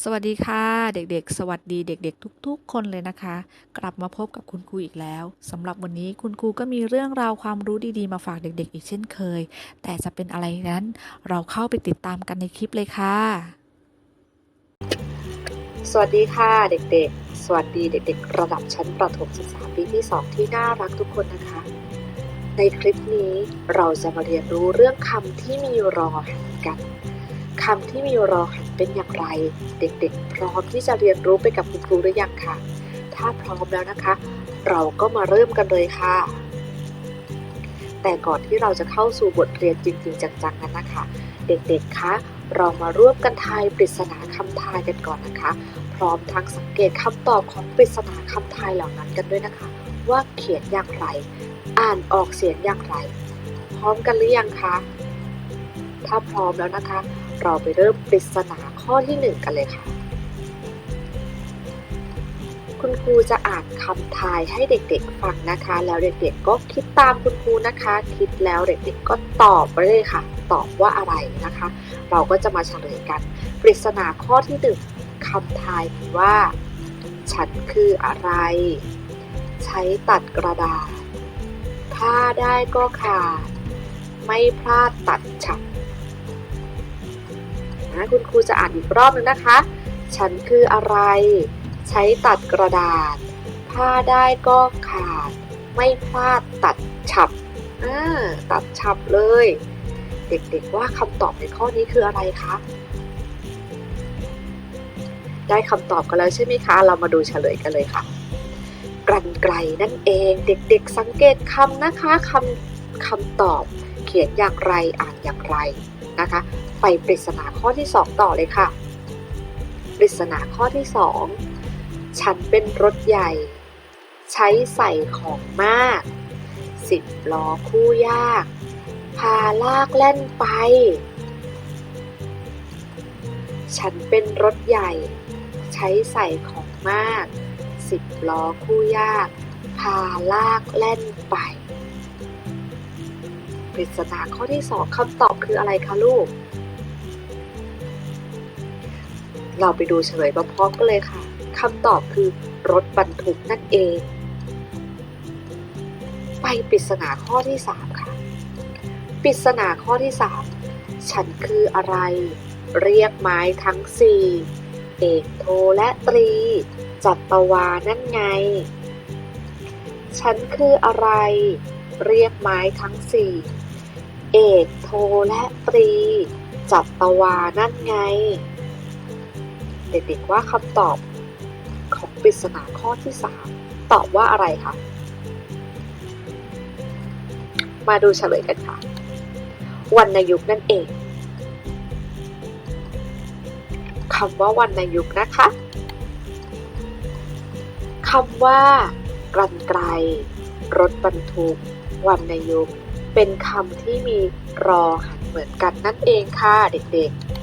สวัสดีค่ะ เด็กๆ สวัสดีเด็ก ๆ ทุกๆ คนเลยนะคะ กลับมาพบกับคุณครูอีกแล้วสำหรับวันนี้คุณครูก็มีเรื่องราวความรู้ดีๆ มาฝากเด็ก ๆ อีกเช่นเคย แต่จะเป็นอะไรนั้น เราเข้าไปติดตามกันในคลิปเลยค่ะ สวัสดีค่ะเด็กๆ สวัสดีเด็ก ๆ ระดับชั้นประถมศึกษาปีที่ 2 ที่น่ารักทุกคนนะคะ ในคลิปนี้เราจะมาเรียนรู้เรื่องคำที่มีรอหันกัน คำที่มีรอหันเป็นอย่างไร เด็กๆ พร้อมที่จะเรียนรู้ไปกับคุณครูหรือยังคะถ้าพร้อมแล้วนะคะ เราก็มาเริ่มกันเลยค่ะ แต่ก่อนที่เราจะเข้าสู่บทเรียนจริงๆ จังๆนั้นนะคะ เด็กๆคะเรามาร่วมกันทายปริศนาคำทายกันก่อนนะคะ พร้อมทั้งสังเกตคำตอบของปริศนาคำทายเหล่านั้นกันด้วยนะคะ ว่าเขียนอย่างไร อ่านออกเสียงอย่างไร พร้อมกันหรือยังคะ ถ้าพร้อมแล้วนะคะ เราไปเริ่มปริศนาข้อที่หนึ่งกันเลยค่ะ คุณครูจะอ่านคำทายให้เด็กๆฟังนะคะ แล้วเด็กๆก็คิดตามคุณครูนะคะ คิดแล้วเด็กๆก็ตอบไปเลยค่ะ ตอบว่าอะไรนะคะ เราก็จะมาเฉลยกัน ปริศนาข้อที่หนึ่งคำทายมีว่า ฉันคืออะไร ใช้ตัดกระดาษ ถ้าได้ก็ขาด ไม่พลาดตัดฉับ นะคุณครูจะอ่านอีกรอบหนึงนะคะ ฉันคืออะไร ใช้ตัดกระดาษถ้าได้ก็ขาด ไม่พลาดตัดฉับอ่าตัดฉับเลย เด็กๆว่าคำตอบในข้อนี้คืออะไรคะได้คำตอบกันแล้วใช่ไหมคะ เรามาดูเฉลยกันเลยค่ะกรันไกรนั่นเองเด็กๆ สังเกตคำนะคะคำคำตอบเขียนอย่างไรอ่านอย่างไรนะคะ ไปปริศนาข้อที่ 2 ต่อเลยค่ะ ปริศนาข้อที่ 2 ฉันเป็นรถใหญ่ ใช้ใส่ของมากสิบล้อคู่ยาก พาลากแล่นไป ฉันเป็นรถใหญ่ ใช้ใส่ของมากสิบล้อคู่ยาก พาลากแล่นไปปริศนาข้อที่สองคำตอบคืออะไรคะลูก เราไปดูเฉลยพร้อมๆกันเลยค่ะคำตอบคือรถบรรทุกนั่นเอง ไปปริศนาข้อที่สามค่ะปริศนาข้อที่สามฉันคืออะไร เรียกไม้ทั้งสี่เอกโทและตรี จัตวานั่นไง ฉันคืออะไร เรียกไม้ทั้งสี่เอกโทและตรี จัตวานั่นไง เด็กๆว่าคำตอบของปริศนาข้อที่สามตอบว่าอะไรคะ มาดูเฉลยกันค่ะวรรณยุกต์นั่นเองคำว่าวรรณยุกนะคะคำว่ากรันไกรรถบรรทุกวรรณยุกต์เป็นคำที่มีรอหันเหมือนกันนั่นเองค่ะเด็กๆ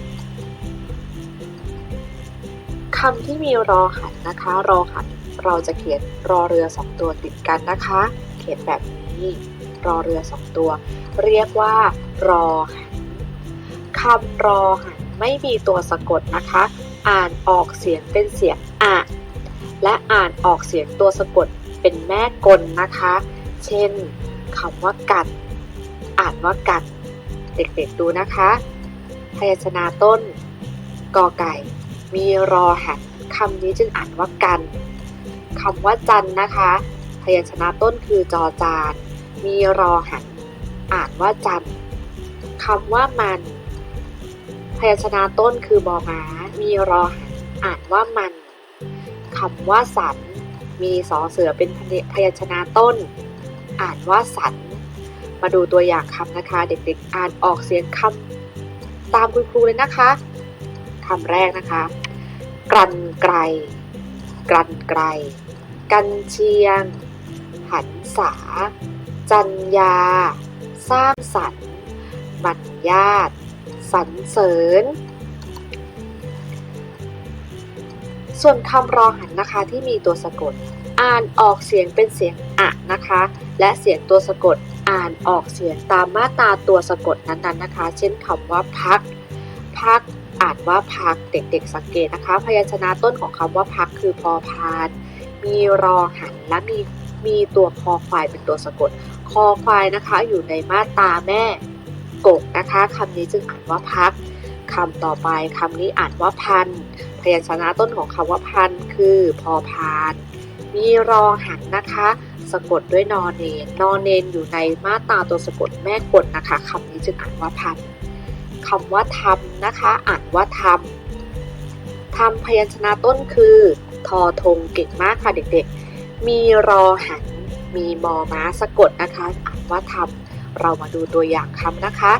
คำที่มีรอหันนะคะ รอหันเราจะเขียนรอเรือสองตัวติดกันนะคะ เขียนแบบนี้รอเรือสองตัว เรียกว่า รอหันคำรอหันไม่มีตัวสะกดนะคะ อ่านออกเสียงเป็นเสียงอะและอ่านออกเสียงตัวสะกดเป็นแม่กลนะคะ เช่นคำว่ากันอ่านว่ากันเด็กๆดูนะคะ พยัญชนะต้นกอไก่ มีรอหันคำนี้จึงอ่านว่ากันคำว่าจันนะคะ พยัญชนะต้นคือจอจาน มีรอหัน อ่านว่าจันคำว่ามัน พยัญชนะต้นคือบอม้า มีรอหัน อ่านว่ามันคำว่าสัน มีสอเสือเป็นพยัญชนะต้น อ่านว่าสัน มาดูตัวอย่างคำนะคะ เด็กๆ อ่านออกเสียงคำตามคุณครูเลยนะคะ คำแรกนะคะกรันไกรกรันไกรกันเชียง หันษา จัญญา สร้างสรรค์มัญญาตสรรเสริญ ส่วนคำรอหันนะคะที่มีตัวสะกด อ่านออกเสียงเป็นเสียงอะนะคะ และเสียงตัวสะกดอ่านออกเสียงตามมาตราตัวสะกดนั้นๆนะคะ เช่นคำว่าพัก พัก อ่านว่าพักเด็กๆสังเกตนะคะ พยัญชนะต้นของคำว่าพักคือพอพาน มีรอหันและมีมีตัวคอควายเป็นตัวสะกด คอควายนะคะอยู่ในมาตาแม่กกนะคะคำนี้จึงอ่านว่าพักคำต่อไปคำนี้อ่านว่าพัน พยัญชนะต้นของคำว่าพันคือพอพาน มีรอหันนะคะ สะกดด้วยนอเนนนอเนนอยู่ในมาตราตัวสะกดแม่กดนะคะคำนี้จึงอ่านว่าพัน คำว่าทำนะคะ อ่านว่าทำทำพยัญชนะต้นคือทอทงเก่งมากค่ะเด็กๆ มีรอหัน มีมอม้าสะกดนะคะ อ่านว่าทำเรามาดูตัวอย่างคำนะคะ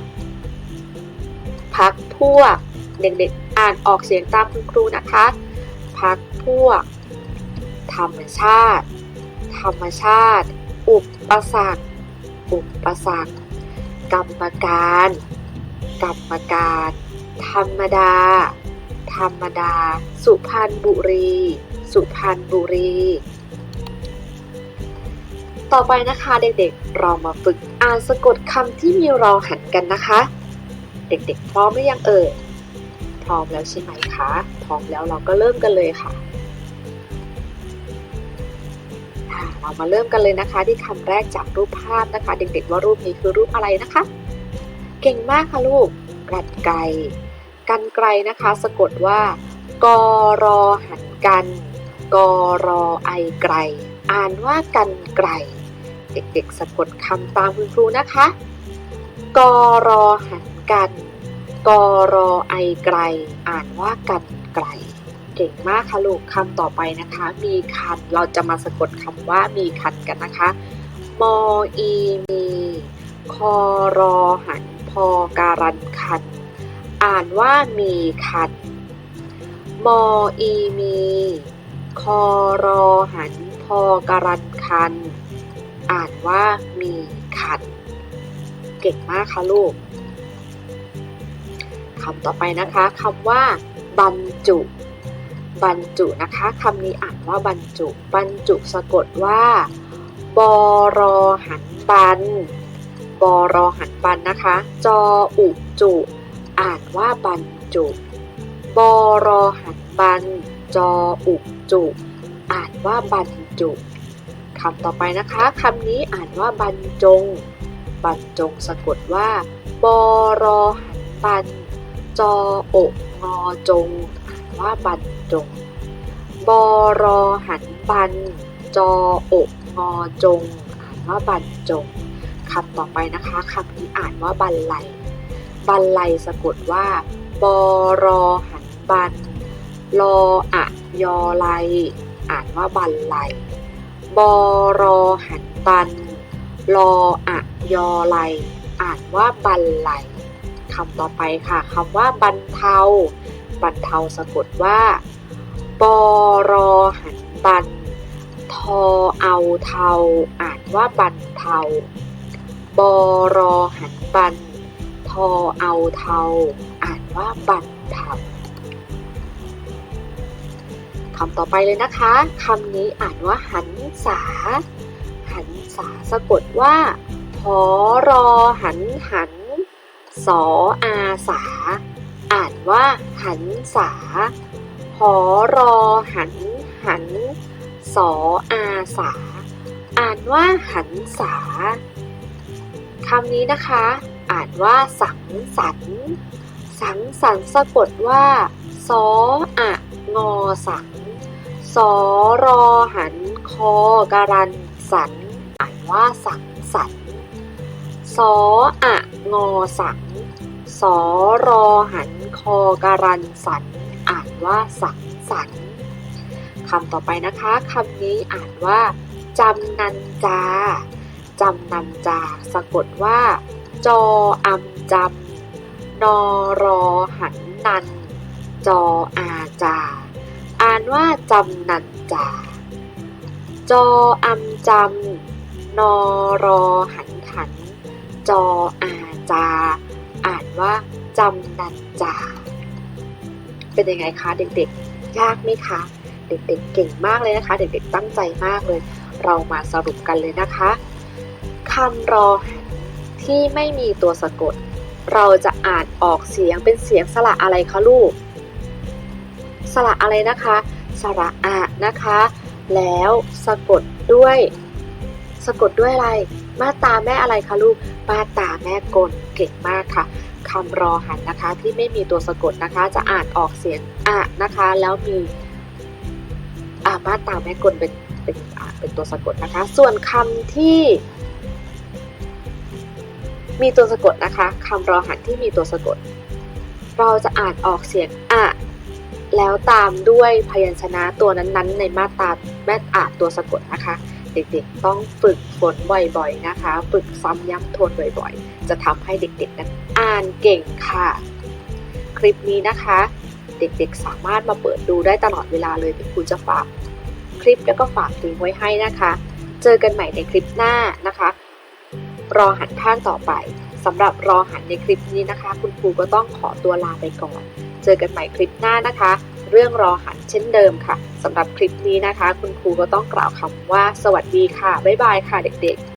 พักพวก เด็กๆ อ่านออกเสียงตามคุณครูนะคะ พักพวก ธรรมชาติ ธรรมชาติ อุปสรรคอุปสรรคกรรมการ กรรมการ ธรรมดา ธรรมดา สุพรรณบุรี สุพรรณบุรี ต่อไปนะคะเด็กๆ เรามาฝึกอ่านสะกดคำที่มีรอหันกันนะคะ เด็กๆ พร้อมหรือยังเอ่ย พร้อมแล้วใช่ไหมคะ พร้อมแล้วเราก็เริ่มกันเลยค่ะเรามาเริ่มกันเลยนะคะที่คำแรกจากรูปภาพนะคะ เด็กๆว่ารูปนี้คือรูปอะไรนะคะ เก่งมากค่ะลูก กันไกรกันไกรนะคะ สะกดว่ากรอหันกันกรอไอไกรอ่านว่ากันไกรเด็กๆ สะกดคำตามคุณครูนะคะกรอหันกันกรอไอไกรอ่านว่ากันไกรเก่งมากค่ะลูกคำต่อไปนะคะ มีคัน เราจะมาสะกดคำว่ามีคันกันนะคะ มออีมีคอรอหัน พอการันคัน อ่านว่ามีคัน มออีมี คอรอหัน พอการันคัน อ่านว่ามีคัน เก่งมากค่ะลูกคำต่อไปนะคะคำว่าบรรจุ บรรจุนะคะคำนี้อ่านว่าบรรจุ บรรจุสะกดว่าบอรอหันบัน บอรอหันบันนะคะ จออุจุ อ่านว่าบรรจุบอรอหันบัน จออุจุ อ่านว่าบรรจุคำต่อไปนะคะคำนี้อ่านว่าบรรจง บรรจงสะกดว่าบอรอหันบัน จออกงอจง อ่านว่าบรรจงบอรอหันบัน จออกงอจง อ่านว่าบรรจง คำต่อไปนะคะคำนี้อ่านว่าบันไลบันไลสะกดว่าบอรอหันบันลออะยอไลอ่านว่าบันไลบอรอหันบันลออะยอไลอ่านว่าบันไลคำต่อไปค่ะคำว่าบรรเทาบรรเทาสะกดว่าปอรอหันบันทอเอาเทา อ่านว่าบรรเทา บอรอหันบัน ทอเอาเทา อ่านว่าบรรเทาคำต่อไปเลยนะคะคำนี้อ่านว่าหันษา หันษาสะกดว่าพอรอหันหัน สออาสา อ่านว่าหันษาหอรอหันหัน สออาสา อ่านว่าหันษา คำนี้นะคะ อ่านว่าสังสรรสังสรรสะกดว่าสออะงอสังสอรอหันคอการันสันอ่านว่าสังสรรสออะงอสังสอรอหันคอการันสันอ่านว่าสังสรรคำต่อไปนะคะคำนี้อ่านว่าจำนันจา จำนันจาสะกดว่า จออำจำนอรอหันนัน จออาจา อ่านว่าจำนันจา จออำจำนอรอหันหัน จออาจา อ่านว่าจำนันจา เป็นยังไงคะเด็กๆ ยากไหมคะ เด็กๆ เก่งมากเลยนะคะ เด็กๆ ตั้งใจมากเลย เรามาสรุปกันเลยนะคะ คำรอหันที่ไม่มีตัวสะกด เราจะอ่านออกเสียงเป็นเสียงสระอะไรคะลูก สระอะไรนะคะ สระอะนะคะ แล้วสะกดด้วย สะกดด้วยอะไร มาตาแม่อะไรคะลูก มาตาแม่กลเก่งมากค่ะคำรอหันนะคะที่ไม่มีตัวสะกดนะคะ จะอ่านออกเสียงอะนะคะ แล้วมีอ่ามาตาแม่กลเป็นเป็นอ่านเป็นตัวสะกดนะคะ ส่วนคำที่ มีตัวสะกดนะคะคำรอหันที่มีตัวสะกด เราจะอ่านออกเสียงอะแล้วตามด้วยพยัญชนะตัวนั้นๆ ในมาตราแม่อ่านตัวสะกดนะคะ เด็กๆต้องฝึกฝนบ่อยๆนะคะ ฝึกซ้ำย้ำทวนบ่อยๆ จะทำให้เด็กๆนั้นอ่านเก่งค่ะ คลิปนี้นะคะ เด็กๆสามารถมาเปิดดูได้ตลอดเวลาเลยเดี๋ยวครูจะฝากคลิปแล้วก็ฝากลิงก์ไว้ให้นะคะ เจอกันใหม่ในคลิปหน้านะคะ รอหันท่านต่อไปสำหรับรอหันในคลิปนี้นะคะ คุณครูก็ต้องขอตัวลาไปก่อน เจอกันใหม่คลิปหน้านะคะ เรื่องรอหันเช่นเดิมค่ะสำหรับคลิปนี้นะคะ คุณครูก็ต้องกล่าวคำว่า สวัสดีค่ะ บ๊ายบายค่ะเด็กๆ